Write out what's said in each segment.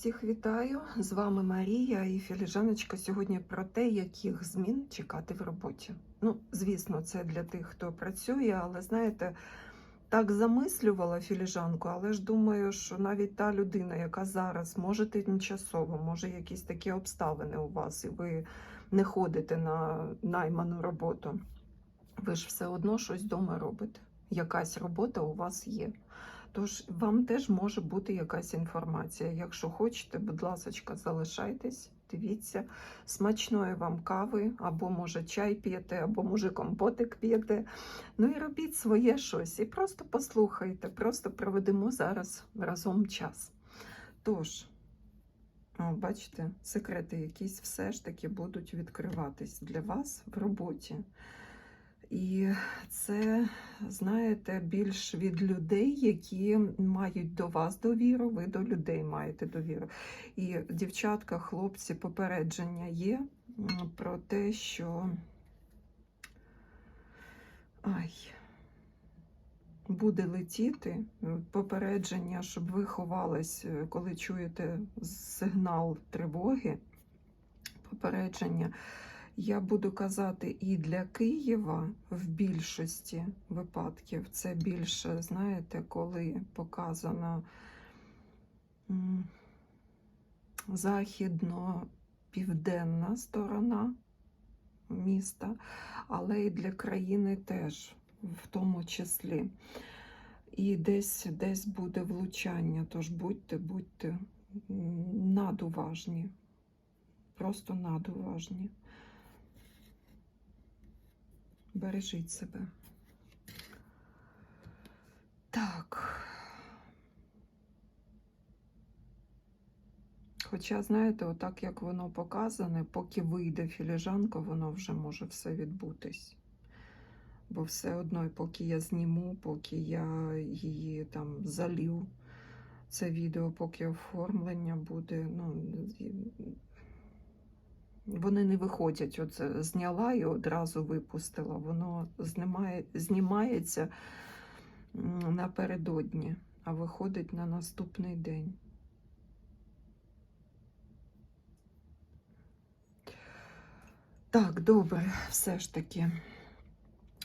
Всіх вітаю! З вами Марія і Філіжаночка сьогодні про те, яких змін чекати в роботі. Ну, звісно, це для тих, хто працює, але знаєте, так замислювала філіжанку, але ж думаю, що навіть та людина, яка зараз може тимчасово, може якісь такі обставини у вас, і ви не ходите на найману роботу, ви ж все одно щось вдома робите. Якась робота у вас є. Тож вам теж може бути якась інформація. Якщо хочете, будь ласка, залишайтесь, дивіться, смачної вам кави, або може чай п'єте, або може компотик п'єте. Ну і робіть своє щось. І просто послухайте, просто проведемо зараз разом час. Тож, о, бачите, секрети якісь все ж таки будуть відкриватись для вас в роботі. І це, знаєте, більш від людей, які мають до вас довіру, ви до людей маєте довіру. І дівчатка, хлопці, попередження є про те, що ай, буде летіти попередження, щоб ви ховались, е, коли чуєте сигнал тривоги, попередження. Я буду казати і для Києва в більшості випадків. Це більше, знаєте, коли показана західно-південна сторона міста, але і для країни теж, в тому числі. І десь, десь буде влучання, тож будьте, будьте надуважні, просто надуважні. Бережіть себе. Так. Хоча, знаєте, отак як воно показане, поки вийде філіжанка, воно вже може все відбутись. Бо все одно, і поки я зніму, поки я її там залів, це відео, поки оформлення буде, ну, вони не виходять. От зняла і одразу випустила. Воно знімає, знімається напередодні, а виходить на наступний день. Так, добре, все ж таки.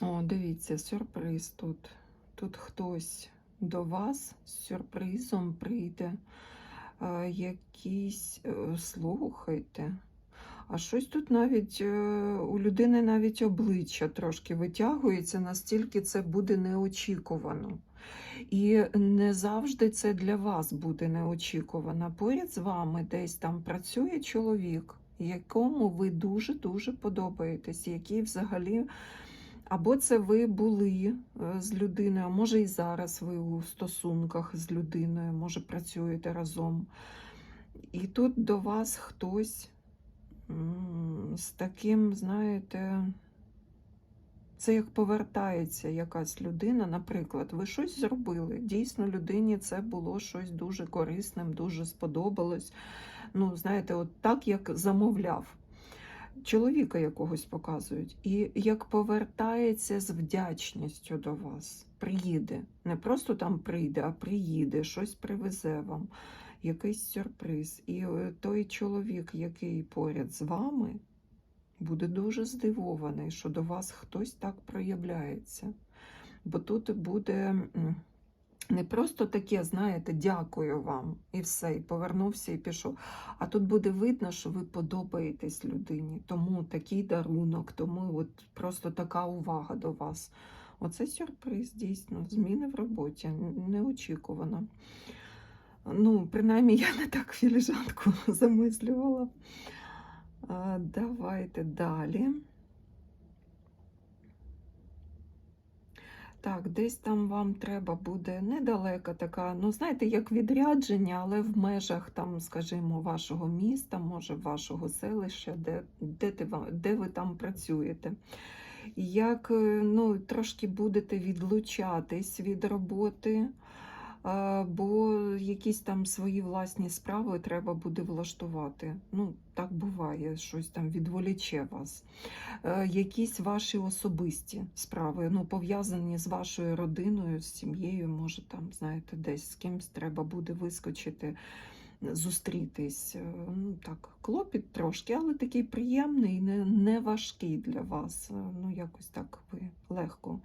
О, дивіться, сюрприз тут. Тут хтось до вас з сюрпризом прийде. Е, якийсь, е, слухайте. А щось тут навіть е, у людини навіть обличчя трошки витягується, настільки це буде неочікувано. І не завжди це для вас буде неочікувано. Поряд з вами десь там працює чоловік, якому ви дуже-дуже подобаєтесь, який взагалі. Або це ви були е, з людиною, а може і зараз ви у стосунках з людиною, може працюєте разом. І тут до вас хтось з таким, знаєте, це як повертається якась людина. Наприклад, ви щось зробили. Дійсно, людині це було щось дуже корисним, дуже сподобалось. Ну, знаєте, от так, як замовляв. Чоловіка якогось показують, і як повертається з вдячністю до вас, приїде. Не просто там прийде, а приїде, щось привезе вам, якийсь сюрприз. І е, той чоловік, який поряд з вами, буде дуже здивований, що до вас хтось так проявляється. Бо тут буде не просто таке, знаєте, дякую вам, і все, і повернувся і пішов. А тут буде видно, що ви подобаєтесь людині. Тому такий дарунок, тому от просто така увага до вас. Оце сюрприз, дійсно, зміни в роботі, неочікувано. Ну, принаймні, я не так філіжанку замислювала. Давайте далі. Так, десь там вам треба буде недалека така, ну, знаєте, як відрядження, але в межах, там, скажімо, вашого міста, може, вашого селища, де, де, ти, де ви там працюєте. Як е, ну, трошки будете відлучатись від роботи, бо якісь там свої власні справи треба буде влаштувати. Ну, так буває, щось там відволіче вас. Е, Якісь ваші особисті справи, ну, пов'язані з вашою родиною, з сім'єю, може там, знаєте, десь з кимсь треба буде вискочити зустрітись. Е, Ну, так, клопіт трошки, але такий приємний, не, не важкий для вас. Е, Ну, якось так ви легко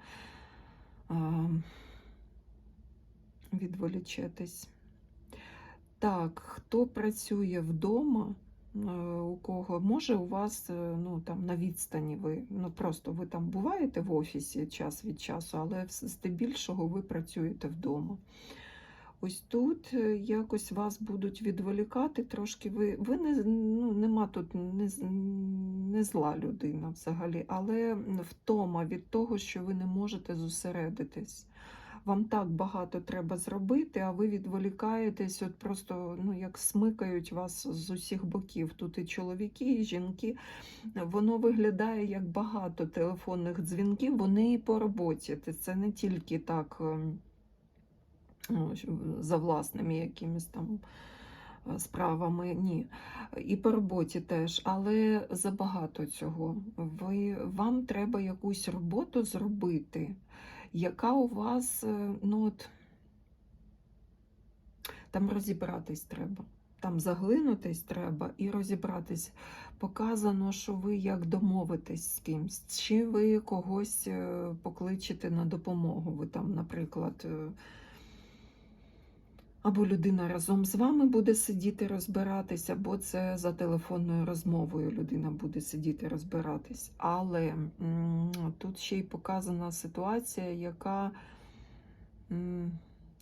відволічетесь. Так, хто працює вдома, е, у кого може у вас е, ну, там, на відстані ви, ну просто ви там буваєте в офісі час від часу, але здебільшого ви працюєте вдома. Ось тут е, якось вас будуть відволікати трошки. Ви, ви не, ну, нема тут не, не зла людина взагалі, але втома від того, що ви не можете зосередитись. Вам так багато треба зробити, а ви відволікаєтесь, от просто ну, як смикають вас з усіх боків. Тут і чоловіки, і жінки. Воно виглядає як багато телефонних дзвінків, вони і по роботі. Це- не тільки так ем, ну, за власними якимись там е, справами, ні. І по роботі теж, але забагато цього. Ви, вам треба якусь роботу зробити, яка у вас, е, ну от, там розібратись треба. Там заглинутись треба і розібратись. Показано, що ви як домовитесь з кимсь, чи ви когось е, покличете на допомогу. Ви там, наприклад, е, або людина разом з вами буде сидіти розбиратись, або це за телефонною розмовою людина буде сидіти розбиратись. Але тут ще й показана ситуація, яка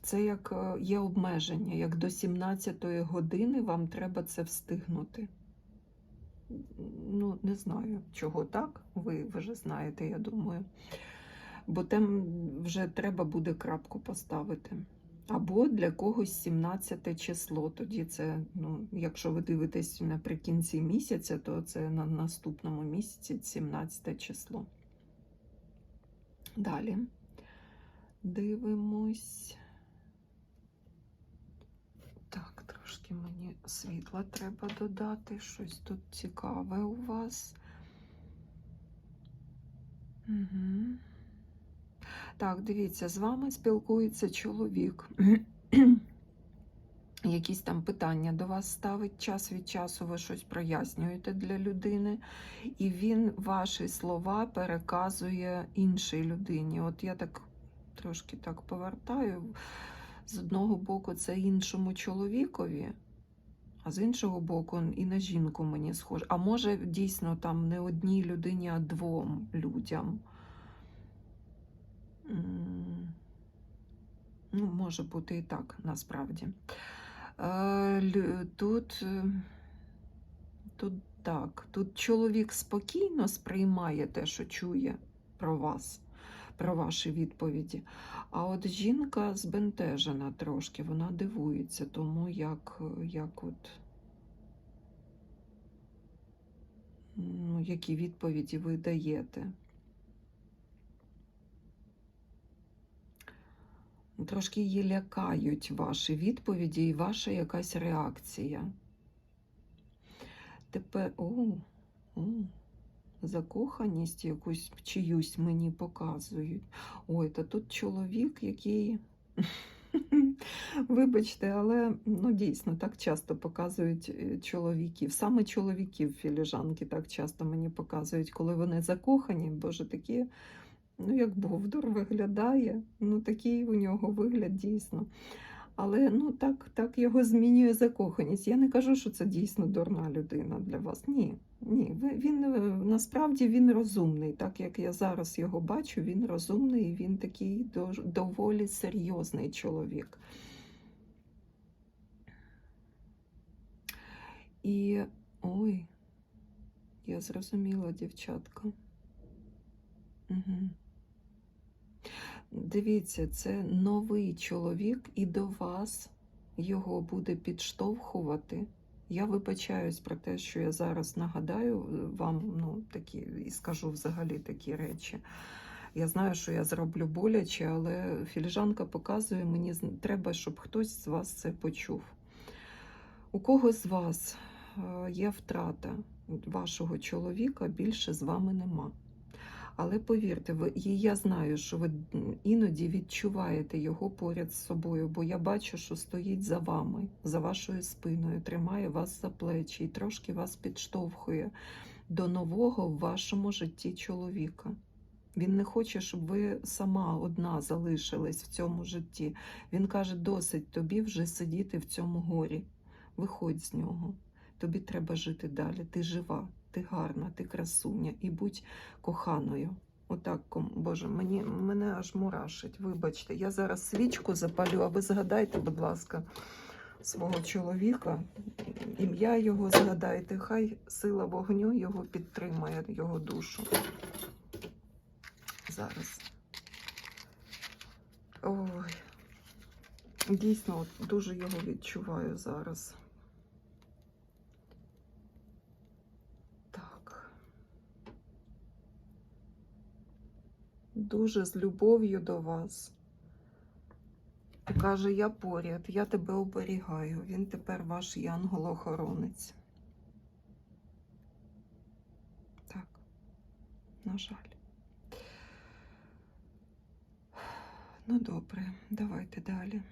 це як е, є обмеження, як до 17-ї години вам треба це встигнути. Ну, не знаю, чого так, ви вже знаєте, я думаю. Бо там вже треба буде крапку поставити. Або для когось 17 число. Тоді це, ну, якщо ви дивитесь наприкінці місяця, то це на наступному місяці 17 число. Далі дивимось. Так, трошки мені світла треба додати. Щось тут цікаве у вас. Угу. Так, дивіться, з вами спілкується чоловік. Якісь там питання до вас ставить час від часу, ви щось прояснюєте для людини, і він ваші слова переказує іншій людині. От я так трошки так повертаю. З одного боку, це іншому чоловікові, а з іншого боку, і на жінку мені схоже. А може, дійсно там не одній людині, а двом людям. Ну, може бути і так, насправді. Е, Тут, е, тут так, тут чоловік спокійно сприймає те, що чує про вас, про ваші відповіді. А от жінка збентежена трошки, вона дивується тому, як, як от, ну, які відповіді ви даєте. Трошки її лякають ваші відповіді і ваша якась реакція. Тепер, о, о, закоханість якусь чиюсь мені показують. Ой, та тут чоловік, який. Вибачте, але ну, дійсно так часто показують е, чоловіків. Саме чоловіків філіжанки так часто мені показують, коли вони закохані, боже, такі, ну як Бовдур виглядає, ну такий у нього вигляд дійсно. Але ну так, так його змінює закоханість. Я не кажу, що це дійсно дурна людина для вас. Ні, ні. Він е, насправді він розумний. Так як я зараз його бачу, він розумний він такий доволі серйозний чоловік. І ой, я зрозуміла, дівчатка. Угу. Дивіться, це новий чоловік, і до вас його буде підштовхувати. Я вибачаюсь про те, що я зараз нагадаю е, вам ну, такі, і скажу взагалі такі речі. Я знаю, що я зроблю боляче, але філіжанка показує, мені треба, щоб хтось з вас це почув. У кого з вас е, є втрата вашого чоловіка, більше з вами нема. Але повірте, ви, і я знаю, що ви іноді відчуваєте його поряд з собою, бо я бачу, що стоїть за вами, за вашою спиною, тримає вас за плечі і трошки вас підштовхує до нового в вашому житті чоловіка. Він не хоче, щоб ви сама одна залишилась в цьому житті. Він каже: досить тобі вже сидіти в цьому горі. Виходь з нього. Тобі треба жити далі. Ти жива, ти гарна, ти красуня і будь коханою. Отак, Боже, мені мене аж мурашить. Вибачте, я зараз свічку запалю, а ви згадайте, будь ласка, свого чоловіка, ім'я його згадайте. Хай сила вогню його підтримає, його душу. Зараз. Ой. Дійсно, дуже його відчуваю зараз. Так. Дуже з любов'ю до вас. І Каже, я поряд, я тебе оберігаю. Він тепер ваш янгол-охоронець. Так, на жаль. Ну, добре, давайте далі.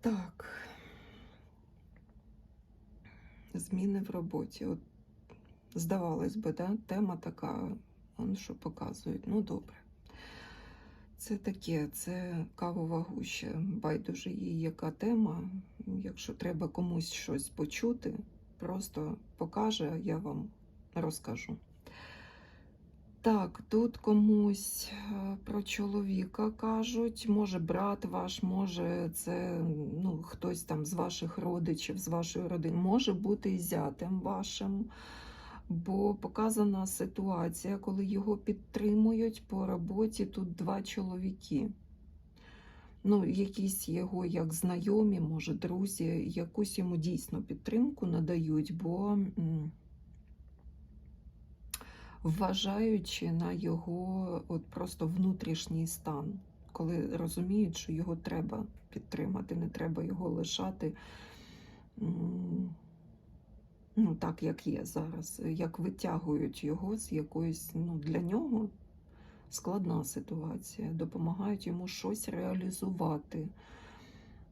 Так. Зміни в роботі. От, здавалось би, да? тема така, он що показують. Ну, добре. Це таке, це кавова гуща. Байдуже їй, яка тема. Якщо треба комусь щось почути, просто покаже, я вам розкажу. Так, тут комусь е, про чоловіка кажуть, може брат ваш, може це ну, хтось там з ваших родичів, з вашої родини, може бути і зятем вашим, бо показана ситуація, коли його підтримують по роботі тут два чоловіки. Ну, якісь його як знайомі, може, друзі, якусь йому дійсно підтримку надають, бо. Вважаючи на його от просто внутрішній стан, коли розуміють, що його треба підтримати, не треба його лишати ну, так, як є зараз, як витягують його з якоїсь ну, для нього складна ситуація, допомагають йому щось реалізувати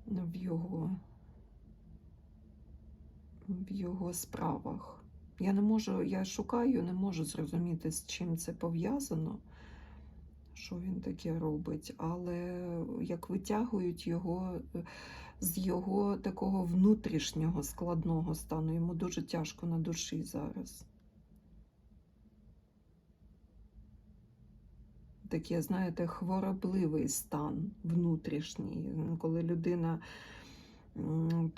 в його, в його справах. Я не можу, я шукаю, не можу зрозуміти, з чим це пов'язано, що він таке робить, але як витягують його е, з його такого внутрішнього складного стану, йому дуже тяжко на душі зараз. Таке, знаєте, хворобливий стан внутрішній, коли людина ну,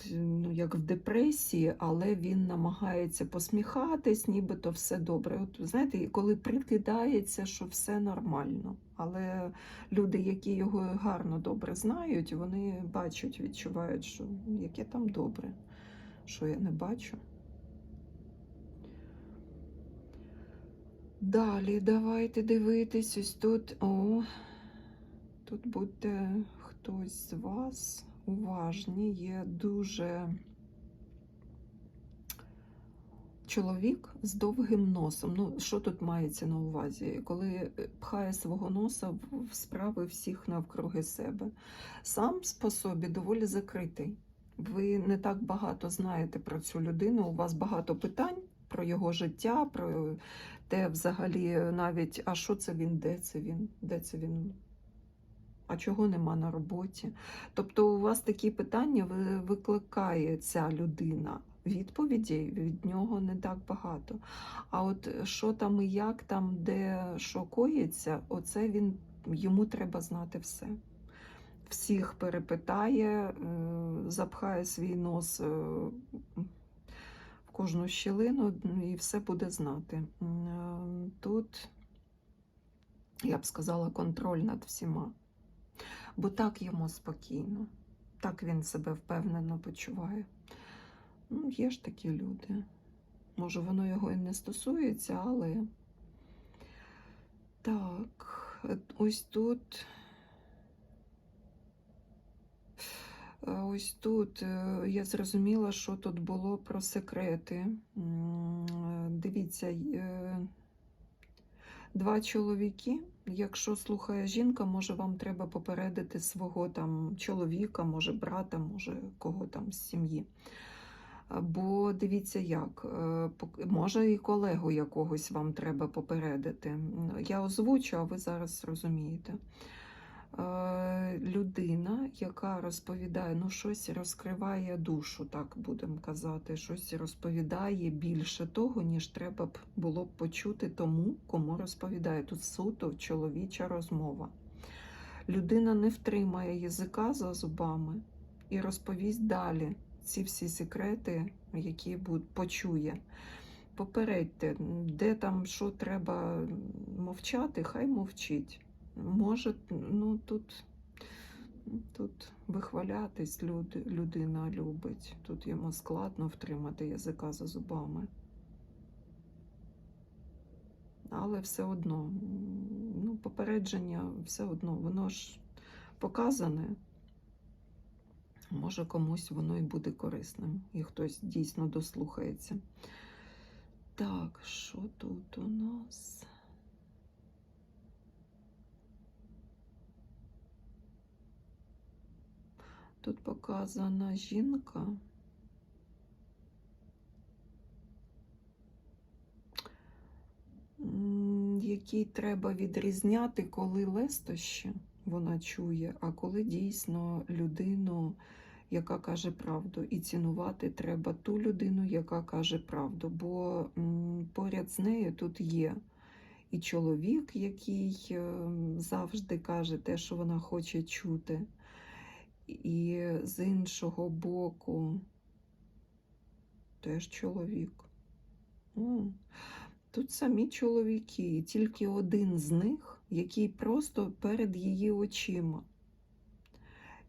як в депресії, але він намагається посміхатись, нібито все добре. От знаєте, коли прикидається, що все нормально. Але люди, які його гарно добре знають, вони бачать, відчувають, що яке там добре, що я не бачу. Далі давайте дивитись. Ось тут. О, тут будьте хтось з вас уважні. Є дуже чоловік з довгим носом. Ну, що тут мається на увазі? Коли пхає свого носа в справи всіх навкруги себе. Сам по собі доволі закритий. Ви не так багато знаєте про цю людину, у вас багато питань про його життя, про те взагалі навіть, а що це він, де це він, де це він, а чого нема на роботі. Тобто у вас такі питання викликає ця людина. Відповідей від нього не так багато. А от що там і як там, де що коїться, оце він йому треба знати все. Всіх перепитає, е, запхає свій нос е, в кожну щілину і все буде знати. Е, Тут, я б сказала, контроль над всіма. Бо так йому спокійно, так він себе впевнено почуває. Ну, є ж такі люди. Може, воно його і не стосується, але так, ось тут Ось тут е, я зрозуміла, що тут було про секрети. Дивіться, е, два чоловіки. Якщо слухає жінка, може вам треба попередити свого там чоловіка, може брата, може кого там з сім'ї. Бо дивіться як, е, може і колегу якогось вам треба попередити. Я озвучу, а ви зараз зрозумієте. Е, Людина, яка розповідає, ну щось розкриває душу, так будемо казати, щось розповідає більше того, ніж треба б було б почути тому, кому розповідає. Тут суто чоловіча розмова. Людина не втримає язика за зубами і розповість далі ці всі секрети, які почує. Попередьте, де там що треба мовчати, хай мовчить. Може, ну тут, тут вихвалятись люд, людина любить. Тут йому складно втримати язика за зубами. Але все одно, ну, попередження все одно, воно ж показане. Може, комусь воно і буде корисним, і хтось дійсно дослухається. Так, що тут у нас? Тут показана жінка. Якій треба відрізняти, коли лестощі вона чує, а коли дійсно людину, яка каже правду, і цінувати треба ту людину, яка каже правду. Бо поряд з нею тут є і чоловік, який е, завжди каже те, що вона хоче чути. І з іншого боку теж чоловік. О, тут самі чоловіки, і тільки один з них, який просто перед її очима,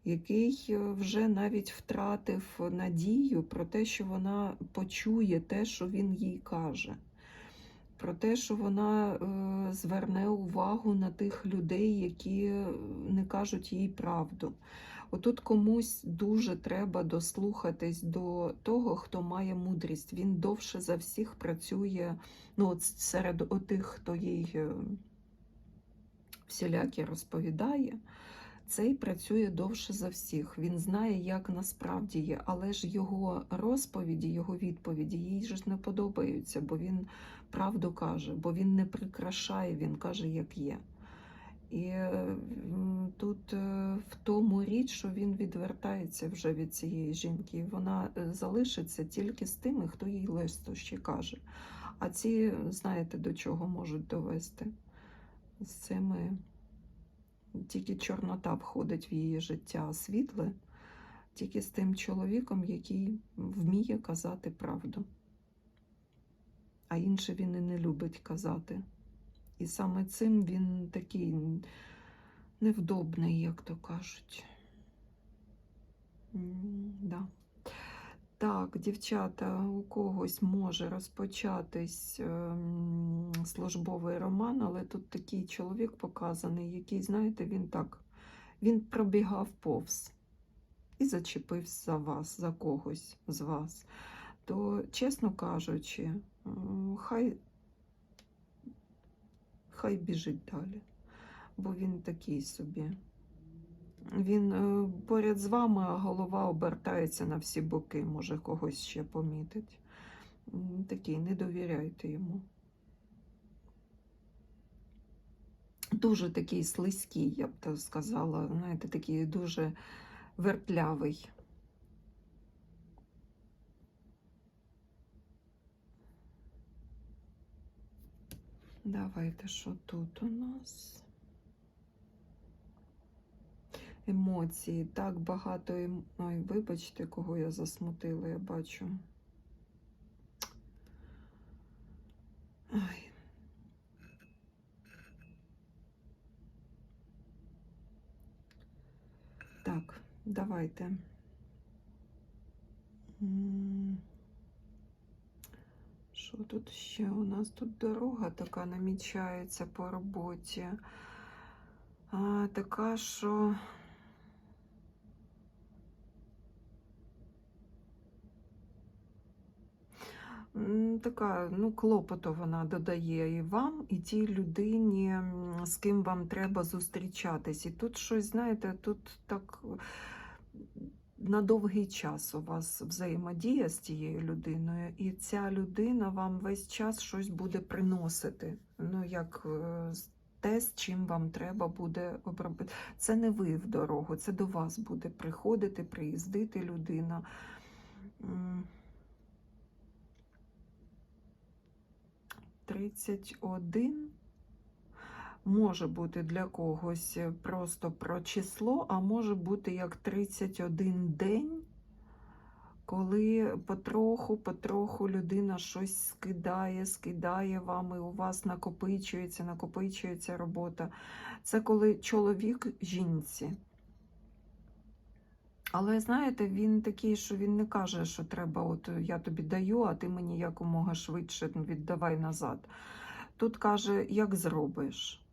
який е, вже навіть втратив надію про те, що вона почує те, що він їй каже. Про те, що вона е, зверне увагу на тих людей, які е, не кажуть їй правду. Отут комусь дуже треба дослухатись до того, хто має мудрість. Він довше за всіх працює ну, от серед отих, хто їй е, всілякі розповідає. Цей працює довше за всіх. Він знає, як насправді є, але ж його розповіді, його відповіді їй ж не подобаються, бо він правду каже, бо він не прикрашає, він каже, як є. І тут е, в тому річ, що він відвертається вже від цієї жінки, вона е, залишиться тільки з тими, хто їй лестощі каже. А ці, знаєте, до чого можуть довести. З цими тільки чорнота входить в її життя, світле тільки з тим чоловіком, який вміє казати правду. А інше він і не любить казати. І саме цим він такий невдобний, як то кажуть. Да. Так, дівчата, у когось може розпочатись ем, службовий роман, але тут такий чоловік показаний, який, знаєте, він так, він пробігав повз і зачепився за вас, за когось з вас. То, чесно кажучи, хай хай біжить далі, бо він такий собі. Він е, поряд з вами, а голова обертається на всі боки, може когось ще помітить. Такий, не довіряйте йому. Дуже такий слизький, я б так сказала, знаєте, такий дуже вертлявий. Давайте, що тут у нас? Емоції. Так багато ем... Ой, вибачте, кого я засмутила, я бачу. Ой. Так, давайте. Що тут ще? У нас тут дорога така намічається по роботі. А, Така, що. Така ну, клопоту вона додає і вам, і тій людині, з ким вам треба зустрічатись. І тут щось, знаєте, тут так на довгий час у вас взаємодія з тією людиною, і ця людина вам весь час щось буде приносити. Ну, як е, те, з чим вам треба буде обробити. Це не ви в дорогу, це до вас буде приходити, приїздити людина. М. 31 може бути для когось е, просто про число, а може бути як 31 день, коли потроху, потроху людина щось скидає, скидає вам, і у вас накопичується, накопичується робота. Це коли чоловік жінці. Але знаєте, він такий, що він не каже, що треба, от я тобі даю, а ти мені якомога швидше віддавай назад. Тут каже, як зробиш.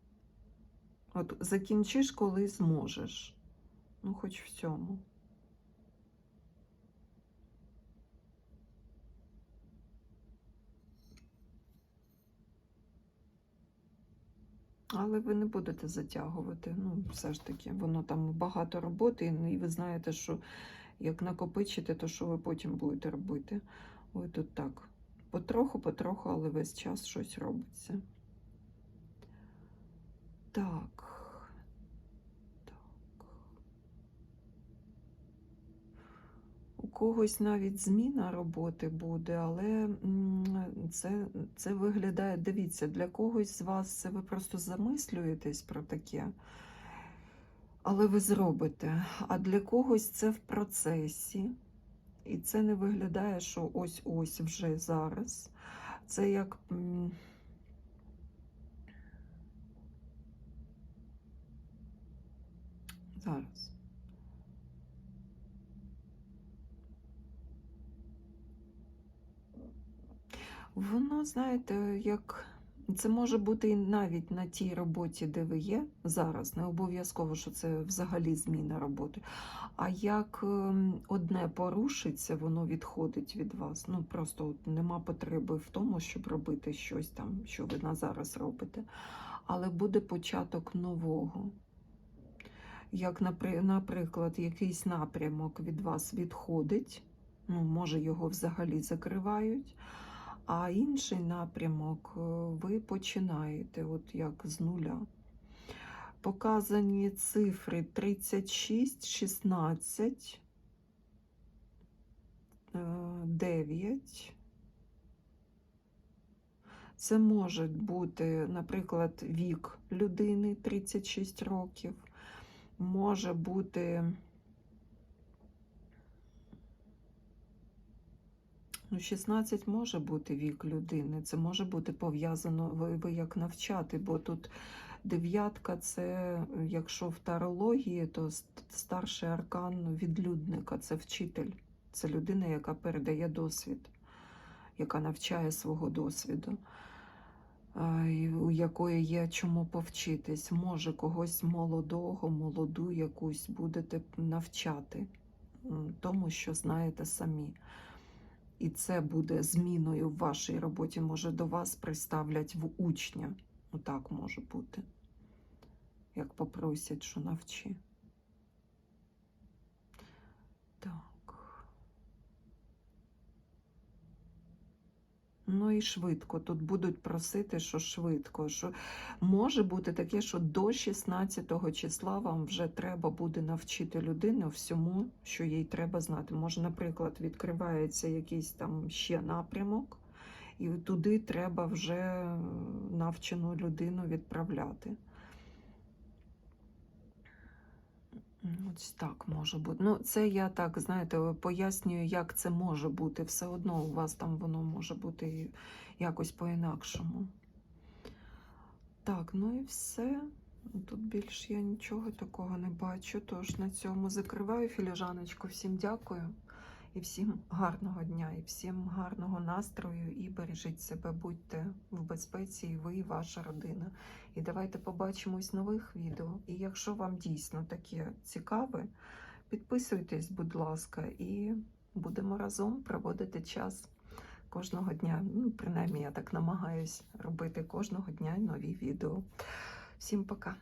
От закінчиш, коли зможеш. Ну, хоч в цьому. Але ви не будете затягувати. Ну, все ж таки, воно там багато роботи, і ви знаєте, що як накопичите, то що ви потім будете робити. Ой, тут так. Потроху, потроху, але весь час щось робиться. Так. Так. У когось навіть зміна роботи буде, але це, це виглядає, дивіться, для когось з вас це ви просто замислюєтесь про таке, але ви зробите. А для когось це в процесі. І це не виглядає, що ось-ось вже зараз. Це як. Зараз. Воно, знаєте, як це може бути і навіть на тій роботі, де ви є зараз. Не обов'язково, що це взагалі зміна роботи. А як ем, одне порушиться, воно відходить від вас. Ну просто от нема потреби в тому, щоб робити щось там, що ви на зараз робите. Але буде початок нового. Як, наприклад, якийсь напрямок від вас відходить, ну, може, його взагалі закривають, а інший напрямок е, ви починаєте, от як з нуля. Показані цифри 36, 16, е, 9. Це може бути, наприклад, вік людини 36 років. Може бути ну, 16 може бути вік людини. Це може бути пов'язано, ви, ви як навчати, бо тут дев'ятка це, якщо в тарології, то старший аркан відлюдника це вчитель. Це людина, яка передає досвід, яка навчає свого досвіду. У якої є чому повчитись. Може, когось молодого, молоду якусь будете навчати тому, що знаєте самі. І це буде зміною в вашій роботі. Може, до вас приставлять в учня. Отак може бути. Як попросять, що навчи. Ну і швидко. Тут будуть просити, що швидко. Що може бути таке, що до 16 числа вам вже треба буде навчити людину всьому, що їй треба знати. Може, наприклад, відкривається якийсь там ще напрямок, і туди треба вже навчену людину відправляти. Ось так може бути. Ну, це я так, знаєте, пояснюю, як це може бути. Все одно у вас там воно може бути якось по-інакшому. Так, ну і все. Тут більш я нічого такого не бачу. Тож на цьому закриваю філіжаночку. Всім дякую і всім гарного дня, і всім гарного настрою. І бережіть себе, будьте в безпеці, і ви, і ваша родина. І давайте побачимось нових відео. І якщо вам дійсно таке цікаве, підписуйтесь, будь ласка, і будемо разом проводити час. кожного дня. Ну, принаймні, я так намагаюсь робити кожного дня нові відео. Всім пока!